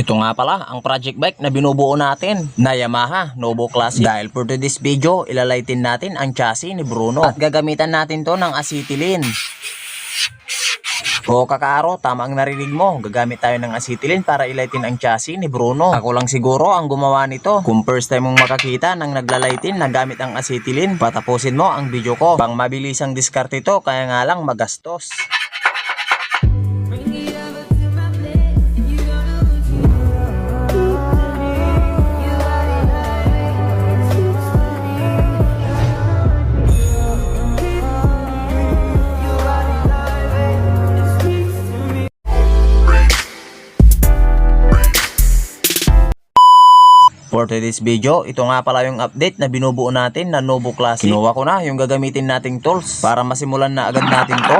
Ito nga pala, ang project bike na binubuo natin na Yamaha Novo Classic. Dahil for today's video, ilalightin natin ang chassis ni Bruno. At gagamitan natin to ng acetylene. O kakaaro, tama ang narinig mo. Gagamit tayo ng acetylene para ilightin ang chassis ni Bruno. Ako lang siguro ang gumawa nito. Kung first time mong makakita ng naglalightin na gamit ang acetylene, patapusin mo ang video ko. Pang mabilisang diskarte ito, kaya nga lang magastos. For today's video, ito nga pala yung update na binubuo natin na Novo Classic. Kinuha ko na yung gagamitin nating tools para masimulan na agad natin to.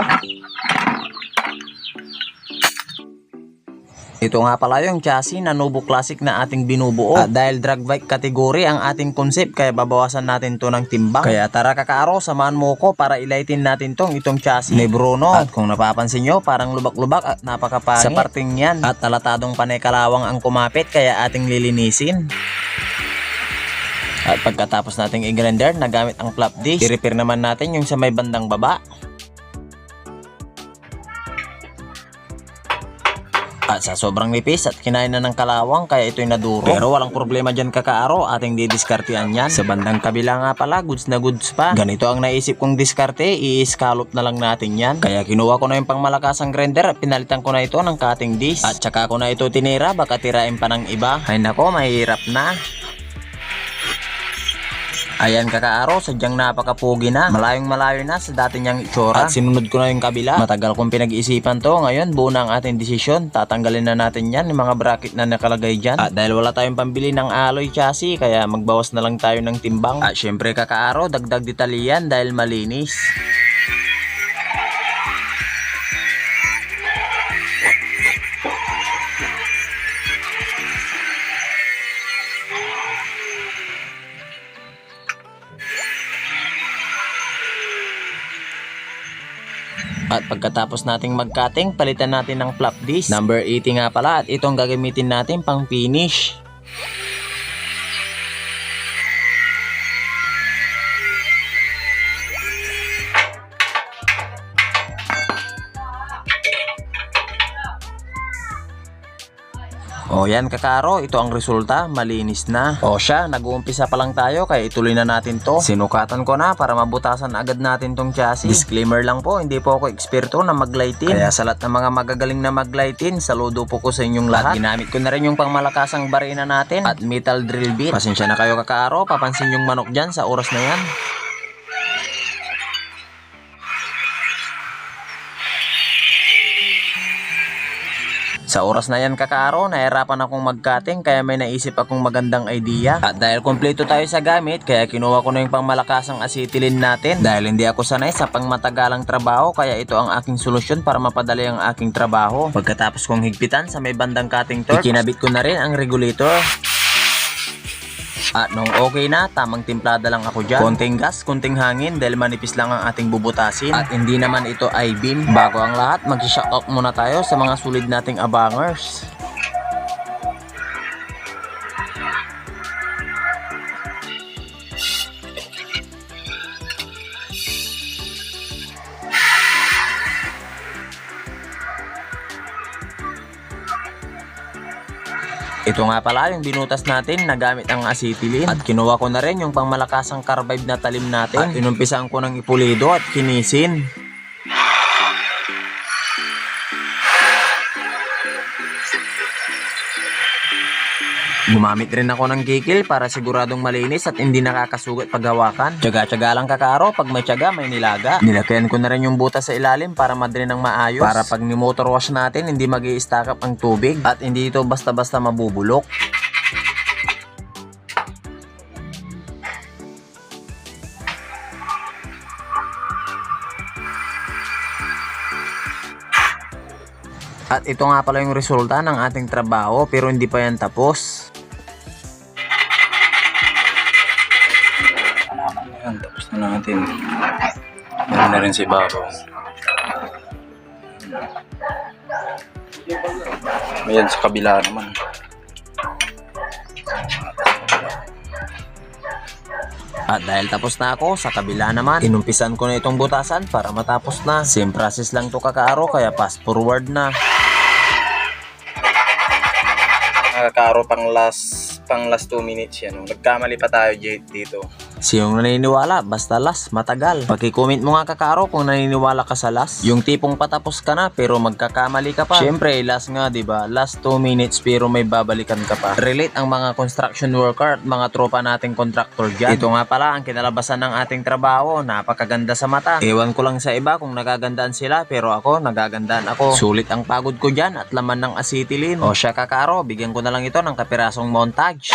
Ito nga pala yung chassis na Novo Classic na ating binubuo. At dahil drag bike category ang ating concept, kaya babawasan natin to ng timbang. Kaya tara kakaaro, samahan mo ko para ilightin natin tong itong chassis ni Bruno. At kung napapansin nyo, parang lubak-lubak at napakapangit. Sa parting yan. At talatadong panay kalawang ang kumapit, kaya ating lilinisin. At pagkatapos nating i-grinder na gamit ang flap disc, i-repair naman natin yung sa may bandang baba. Sa sobrang nipis at kinain na ng kalawang kaya ito'y naduro. Pero walang problema dyan kakaaro, ating didiskartean yan. Sa bandang kabila nga pala, goods na goods pa. Ganito ang naisip kong diskarte, i-scallop na lang natin yan. Kaya kinuha ko na yung pangmalakasang grinder at pinalitan ko na ito ng cutting disc. At saka ko na ito tinira, baka tirain pa ng iba. Ay nako, mahirap na. Ayan kakaaro, sadyang napakapugi na. Malayong malayo na sa dati niyang itsura. At sinunod ko na yung kabila. Matagal kong pinag-iisipan to. Ngayon, buo na ang ating desisyon. Tatanggalin na natin yan, yung mga bracket na nakalagay dyan. At dahil wala tayong pambili ng alloy chassis, kaya magbawas na lang tayo ng timbang. At syempre kakaaro, dagdag detalye yan dahil malinis. At pagkatapos nating mag-cutting, palitan natin ng flap disc. Number 80 nga pala at itong gagamitin natin pang finish. O yan kakaro, ito ang resulta, malinis na. O siya, nag-uumpisa pa lang tayo kaya ituloy na natin to. Sinukatan ko na para mabutasan agad natin tong chassis. Disclaimer lang po, hindi po ako eksperto na maglightin. Kaya sa lahat ng mga magagaling na maglightin, saludo po ko sa inyong lahat. At ginamit ko na rin yung pangmalakasang barina natin at metal drill bit. Pasensya na kayo kakaro, papansin yung manok dyan sa oras na yan. Sa oras na yan kakaaro, nahirapan akong mag-cutting kaya may naisip akong magandang idea. At dahil kompleto tayo sa gamit, kaya kinuha ko na yung pangmalakasang acetylene natin. Dahil hindi ako sanay sa pangmatagalang trabaho, kaya ito ang aking solusyon para mapadali ang aking trabaho. Pagkatapos kong higpitan sa may bandang cutting torch, ikinabit ko na rin ang regulator. At nung okay na, tamang timplada lang ako dyan. Konting gas, konting hangin dahil manipis lang ang ating bubutasin. At hindi naman ito I-beam. Bago ang lahat, mag-shoutout muna tayo sa mga sulid nating abangers. Ito nga pala yung binutas natin na gamit ang acetylene at kinuha ko na rin yung pangmalakasang carbide na talim natin at inumpisan ko ng ipulido at kinisin. Gumamit rin ako ng gigil para siguradong malinis at hindi nakakasugat paghawakan. Tsaga-tsaga lang kakaro, pag may tsaga may nilaga. Nilakayan ko na rin yung butas sa ilalim para madrin ng maayos. Para pag ni-motor wash natin, hindi mag stack up ang tubig at hindi ito basta-basta mabubulok. At ito nga pala yung resulta ng ating trabaho pero hindi pa yan tapos. Yan, tapos na natin. Meron na rin si Babo. Ayan, sa kabila naman. At dahil tapos na ako, sa kabila naman, inumpisan ko na itong butasan para matapos na. Same process lang to kakaaro, kaya fast forward na. Nakakaaro pang last, pang last 2 minutes yan. Nagkamali pa tayo dito. Siyong naniniwala, basta last, matagal. Paki-comment mo nga kakaro kung naniniwala ka sa last. Yung tipong patapos ka na pero magkakamali ka pa. Siyempre, last nga, ba? Last 2 minutes pero may babalikan ka pa. Relate ang mga construction worker at mga tropa nating contractor dyan. Ito nga pala ang kinalabasan ng ating trabaho. Napakaganda sa mata. Ewan ko lang sa iba kung nagagandaan sila pero ako, nagagandaan ako. Sulit ang pagod ko dyan at laman ng acetylene. O siya kakaro, bigyan ko na lang ito ng kapirasong montage.